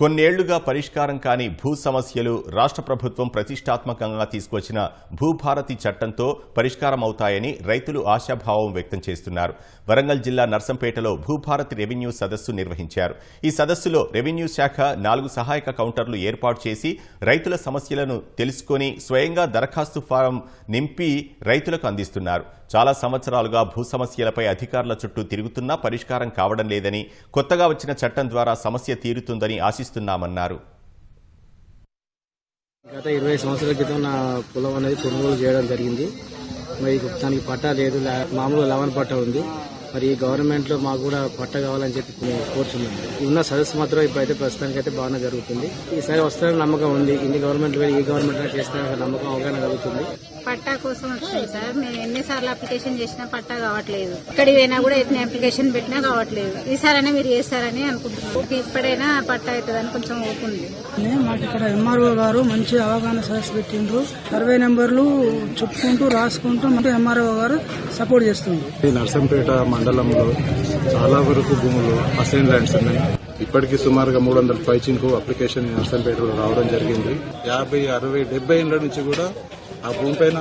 కొన్నేళ్ళుగా పరిష్కారం కాని భూ సమస్యలు రాష్ట్ర ప్రభుత్వం ప్రతిష్టాత్మకంగా తీసుకొచ్చిన భూభారతి చట్టంతో పరిష్కారం అవుతాయని రైతులు ఆశాభావం వ్యక్తం చేస్తున్నారు. వరంగల్ జిల్లా నర్సంపేటలో భూభారతి రెవెన్యూ సదస్సు నిర్వహించారు. ఈ సదస్సులో రెవెన్యూ శాఖ నాలుగు సహాయక కౌంటర్లు ఏర్పాటు చేసి రైతుల సమస్యలను తెలుసుకొని స్వయంగా దరఖాస్తు ఫారం నింపి రైతులకు అందిస్తున్నారు. చాలా సంవత్సరాలుగా భూ సమస్యలపై అధికారుల చుట్టూ తిరుగుతున్నా పరిష్కారం కావడం లేదని కొత్తగా వచ్చిన చట్టం ద్వారా సమస్య తీరుతుందని ఆశిస్తున్నామన్నారు. గత ఇరవై సంవత్సరాల క్రితం నా పొలం అనేది కొనుగోలు చేయడం జరిగింది. మరి దానికి పట్టా లేదు మామూలు మామూలుగా లవన్ పట్టా ఉంది. మరి ఈ గవర్నమెంట్లో మాకు కూడా పట్టా కావాలని చెప్పి కోరుతున్నాం ఉన్న సదస్సు మాత్రం ఇప్పుడైతే ప్రస్తుతానికి అయితే బాగానే జరుగుతుంది. ఈసారి వస్తారని నమ్మకం ఉంది. ఇన్ని గవర్నమెంట్ ఈ గవర్నమెంట్ చేస్తారని నమ్మకం అవగాహన కలుగుతుంది. పట్టా కోసం వచ్చింది సార్. మేము ఎన్నిసార్లు అప్లికేషన్ చేసినా పట్టా కావట్లేదు. ఇక్కడికి పోయినా కూడా ఎన్ని అప్లికేషన్ పెట్టినా కావట్లేదు. ఈసారైనా మీరు చేస్తారని అనుకుంటున్నాం. ఇప్పుడైనా పట్టా అవుతుందని కొంచెం ఊపుంది మాకు ఇక్కడ ఎంఆర్ఓ గారు మంచి అవగాహన సదస్సు పెట్టిండ్రు. సర్వే నెంబర్లు చెప్పుకుంటూ రాసుకుంటూ ఎంఆర్ఓ గారు సపోర్ట్ చేస్తుంది నర్సంపేట మండలంలో చాలా వరకు భూములు అసైన్ ల్యాండ్స్ ఉన్నాయి. ఇప్పటికీ సుమారుగా మూడు వందల పైచింకు అప్లికేషన్ ఈ నర్సంపేటలో రావడం జరిగింది. యాభై అరవై డెబ్బై ఏళ్ళ నుంచి కూడా ఆ భూమిపైన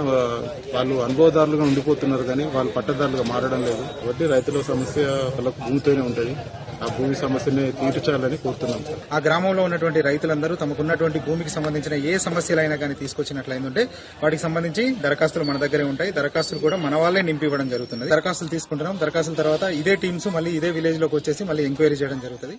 వాళ్ళు అనుభవదారులుగా ఉండిపోతున్నారు కానీ వాళ్ళు పట్టదారులుగా మారడం లేదు. కాబట్టి రైతుల సమస్య వాళ్ళకు భూమితోనే ఉంటుంది. ఆ భూమి సమస్యని తీర్చాలని కోరుతున్నాం. ఆ గ్రామంలో ఉన్నటువంటి రైతులందరూ తమకున్నటువంటి భూమికి సంబంధించిన ఏ సమస్యలైనా కానీ తీసుకొచ్చినట్లయిందంటే వాటికి సంబంధించి దరఖాస్తులు మన దగ్గరే ఉంటాయి. దరఖాస్తులు కూడా మన వాళ్ళే నింపి ఇవ్వడం జరుగుతుంది దరఖాస్తులు తీసుకుంటున్నాం. దరఖాస్తుల తర్వాత ఇదే టీమ్స్ మళ్ళీ ఇదే విలేజ్లోకి వచ్చేసి మళ్ళీ ఎంక్వైరీ చేయడం జరుగుతుంది.